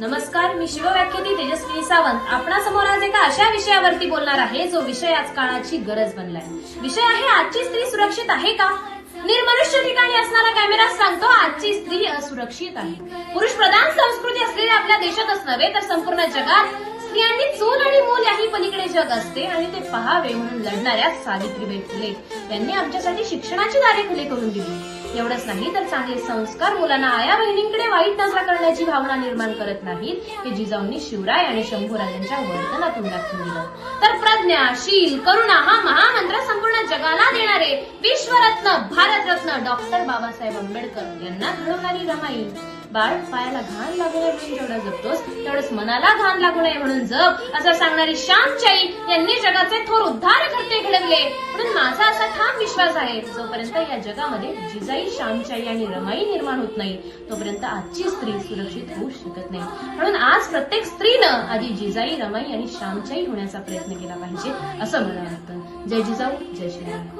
नमस्कार मी शिवव्याख्याती तेजस्वी सावंत. आपणासमोर आज एका अशा विषयावरती बोलणार आहे जो विषय आज काळाची गरज बनलाय. विषय आहे आजची स्त्री सुरक्षित आहे का? निर्मनुष्य ठिकाणी असणारा कॅमेरा सांगतो आजची स्त्री असुरक्षित आहे. पुरुष प्रधान संस्कृती असलेल्या आपल्या देशातच नव्हे तर संपूर्ण जगात स्त्रियांनी चूल आणि मूल याही पलीकडे जग असते आणि ते पहावे म्हणून लढणाऱ्या सावित्रीबाई फुले. यांनी आमच्यासाठी शिक्षणाची दारे खुले करून दिली. एवढंच नाही तर चांगले संस्कार मुलांना आया बहिणींकडे वाईट नजरा करण्याची भावना निर्माण करत नाहीत हे जिजाऊंनी शिवराय आणि शंभूराजांच्या वर्तनातून दाखवून दिलं. तर प्रज्ञा शील करुणा हा महामंत्र संपूर्ण जगाला देणारे विश्वरत्न भारतरत्न डॉक्टर बाबासाहेब आंबेडकर यांना घडवणारी रमाई. बाळ पायाला घाण लागू नये म्हणून जेवढा जपतोस तेवढंच मनाला घाण लागू नये म्हणून जप. असं सांगणारी श्यामचाई यांनी जगाचे थोर उद्धार करते घडवले. म्हणून माझा असा ठाम विश्वास आहे जोपर्यंत या जगामध्ये जिजाई श्यामचाई आणि रमाई निर्माण होत नाही तोपर्यंत आजची स्त्री सुरक्षित होऊ शकत नाही. म्हणून आज प्रत्येक स्त्रीनं आधी जिजाई रमाई आणि श्यामचाई होण्याचा प्रयत्न केला पाहिजे असं मला वाटतं. जय जिजाऊ जय श्रीराम.